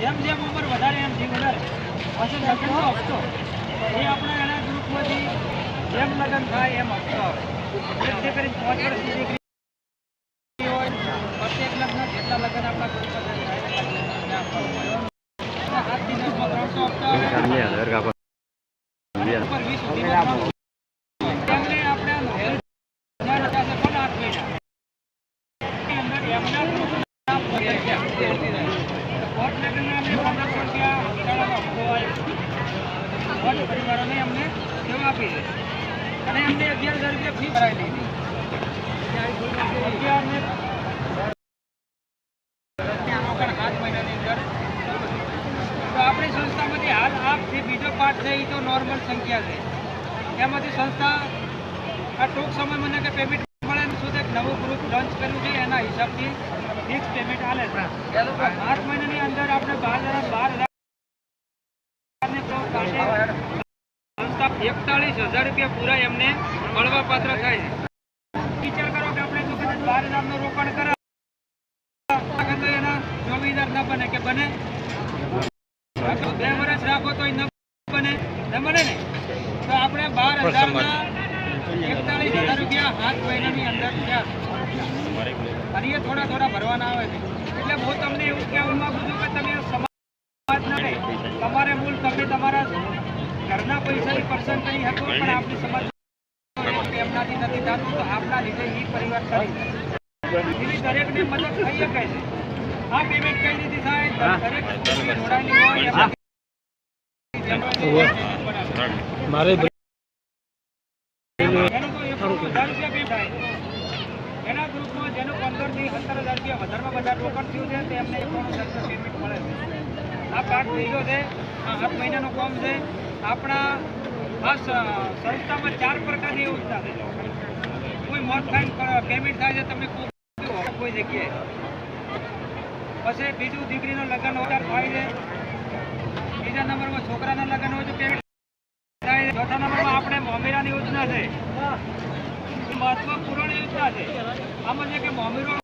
જેમ જેમ ઉંમર વધારે, એમ જી વધારે પછી લગ્નનો હપ્તો એ આપણા એના ગ્રુપમાંથી જેમ લગ્ન થાય એમ હપ્તો આવે. જેથી કરીને પાંચ વર્ષની દીકરી હોય, પ્રત્યેક લગ્ન જેટલા લગ્ન આપણા. અને હાથ દિવસમાં ત્રણસો હપ્તા આવે. વીસ સુધીમાં ત્રણસો. એમને આપણે આ નોંધણી હજાર હજારને પણ આઠ મહિના. એની અંદર એમના ગ્રુપના પગાર છે. આપણી સંસ્થામાંથી હાલ આ જે બીજો પાઠ છે એ તો નોર્મલ સંખ્યા છે એમાંથી સંસ્થા આ ટૂંક સમય મને કે પેમેન્ટ મળે શું છે? નવું ગ્રુપ લોન્ચ કર્યું છે એના હિસાબથી ફિક્સ હાલે છે. પાંચ મહિનાની અંદર આપણે બાર હજાર બાર હજાર એકતાળીસ હજાર રૂપિયા પૂરા એમને મળવા પાત્ર થાય છે. વિચાર કરો કે આપણે જો કદાચ બાર રોકાણ કરા તો એના હજાર બને કે બને. બે વર્ષ રાખો તો ન બને ન બને ને? તો આપણે બાર હજારના એકતાલીસ હજાર રૂપિયા આઠ મહિનાની અંદર થયા. અને થોડા થોડા ભરવાના આવે છે. એટલે હું તમને એવું કહેવા માંગુ છું કે તમે સમાજ ના તમારે મૂળ તમે તમારા ઘરના પૈસાની પર્સન કરી શકો પણ આપણી સમાજ એમનાથી નથી થતું તો આપણા લીધે એ પરિવાર કરી એવી દરેકને મદદ થઈ શકે છે. આ પેમેન્ટ કઈ રીતે થાય? દરેક જોડાયેલી હોય. મારે એનું તો એકસો હજાર રૂપિયા pay થાય. એના ગ્રુપમાં જેનું પંદરથી સત્તર હજાર રૂપિયા વધારમાં બધા રોકાણ થયું છે, તેમને એકાણું હજાર પેમેન્ટ મળે છે. આ પાઠ ગયો છે, આ આઠ મહિનાનો કોમ છે. આપણા આ સંસ્થામાં ચાર પ્રકારની યોજના છે. કોઈ મોત થાય પેમેન્ટ થાય છે, તમને કોઈ જગ્યાએ. પછી બીજું દીકરીનું લગ્ન હોય થાય છે. બીજા નંબરમાં છોકરાના લગ્ન હોય તો પેમેન્ટ થાય છે. ચોથા નંબરમાં આપણે મોમેરાની યોજના છે. મહત્વપૂર્ણ છે. આમાં જે કે મોમેરો